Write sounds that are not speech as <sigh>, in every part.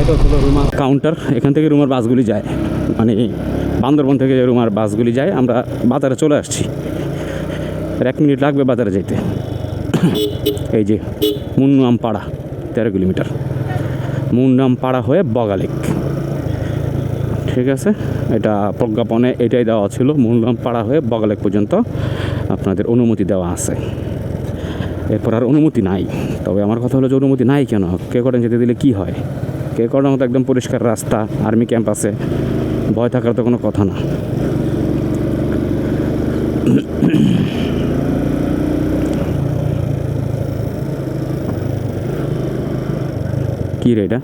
এটা হলো রুমা কাউন্টার। এখান থেকে রুমার বাসগুলি যায়। মানে বান্দরবন থেকে রুমার বাসগুলি যায়। আমরা বাজারে চলে আসছি। এক মিনিট লাগবে বাজারে যেতে এই যে মুন্নাম পাড়া তেরো কিলোমিটার। মুন্নাম পাড়া হয়ে বগালেক ঠিক আছে? এটা প্রজ্ঞাপনে এটাই দেওয়া ছিল। মুন্নাম পাড়া হয়ে বগালেক পর্যন্ত আপনাদের অনুমতি দেওয়া আছে। এরপর আর অনুমতি নাই। তবে আমার কথা হলো যে অনুমতি নাই কেন? কে করেন যেতে দিলে কি হয়? কে করার মতো একদম পরিষ্কার রাস্তা, আর্মি ক্যাম্প আছে। ভয় থাকার তো কোনো কথা না। কি রে এটা?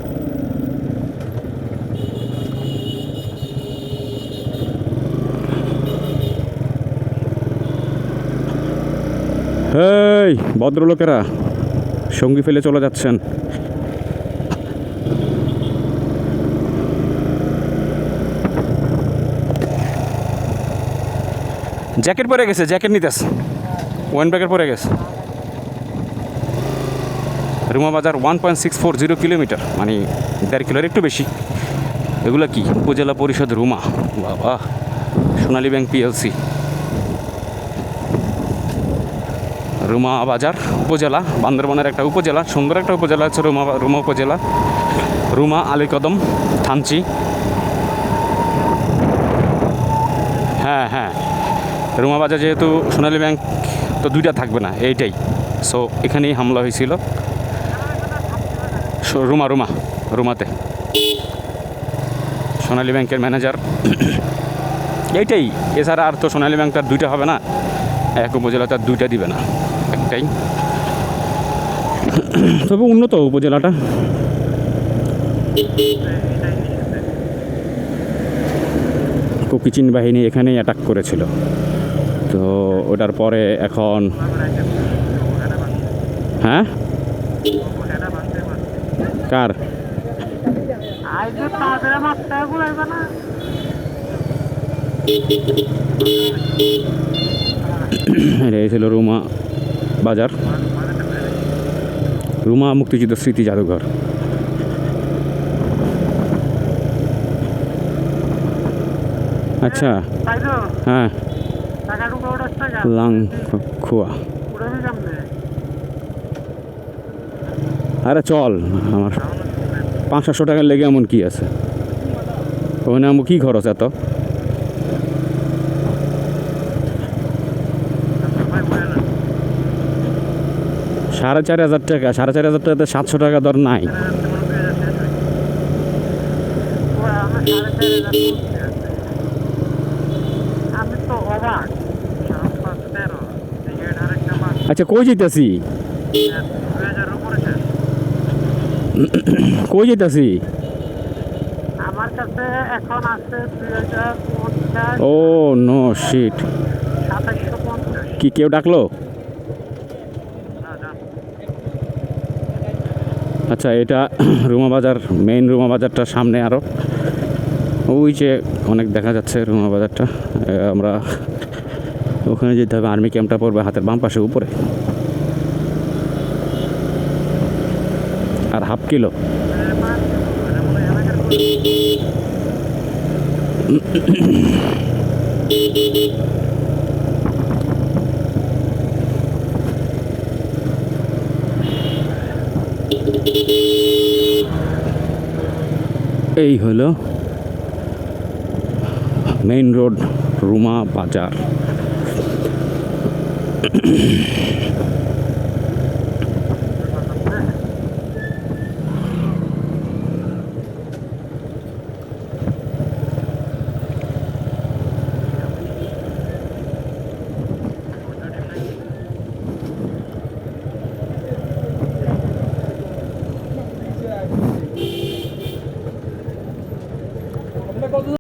হেই, ভদ্রলোকেরা, সঙ্গী ফেলে চলে যাচ্ছেন। জ্যাকেট পরে গেছে, জ্যাকেট নিতেস ওয়ান ব্যাগের পরে গেছে। Ruma Bazar one point six four zero kilometre মানে দেড় কিলোর একটু বেশি। এগুলো কি? উপজেলা পরিষদ রুমা। বাবা, সোনালী ব্যাংক পিএলসি রুমা বাজার উপজেলা, বান্দরবনের একটা উপজেলা, সুন্দর একটা উপজেলা হচ্ছে রুমা রুমা উপজেলা। রুমা আলীকদম থানচি। হ্যাঁ হ্যাঁ। রুমা বাজার যেহেতু সোনালী ব্যাংক, তো দুইটা থাকবে না, এইটাই। সো এখানেই হামলা হয়েছিল। রুমা রুমা, রুমাতে। সোনালী ব্যাংকের ম্যানেজার। এইটাই, এছাড়া আর তো সোনালী ব্যাংক তার দুইটা হবে না। এক উপজেলা তার দুইটা দিবে না, একটাই। তবে উন্নত উপজেলাটা। কুকিচিন বাহিনী এখানেই অ্যাটাক করেছিল। তো ওটার পরে এখন হ্যাঁ? কার? ছিল রুমা বাজার। রুমা মুক্তিযুদ্ধ স্মৃতি জাদুঘর। আচ্ছা। হ্যাঁ। আরে চল, আমার পাঁচ সাতশো টাকার লেগে এমন কি আছে? ওখানে আমার কী খরচ এত? সাড়ে চার হাজার টাকা, সাড়ে চার হাজার টাকাতে সাতশো টাকা দর নাই ও আমার সাড়ে চার হাজার বলছি আছে। আমি তো অবাক সাত পাঁচ তেরো টিকিট আরেকটা মাস আচ্ছা কই যেতেছি কই যেতেছি আমার কাছে এখন আছে ও নো শিট কি কেউ ডাকলো? আচ্ছা এটা রুমা বাজার মেইন রুমা বাজারটা সামনে আরও ওই যে অনেক দেখা যাচ্ছে রুমা বাজারটা। আমরা ওখানে যেতে হবে আর্মি ক্যাম্পটা পড়বে হাতের বাম পাশে উপরে। আর হাফ কিলো এই হলো মেইন রোড রুমা বাজার Ahem. <coughs> <coughs>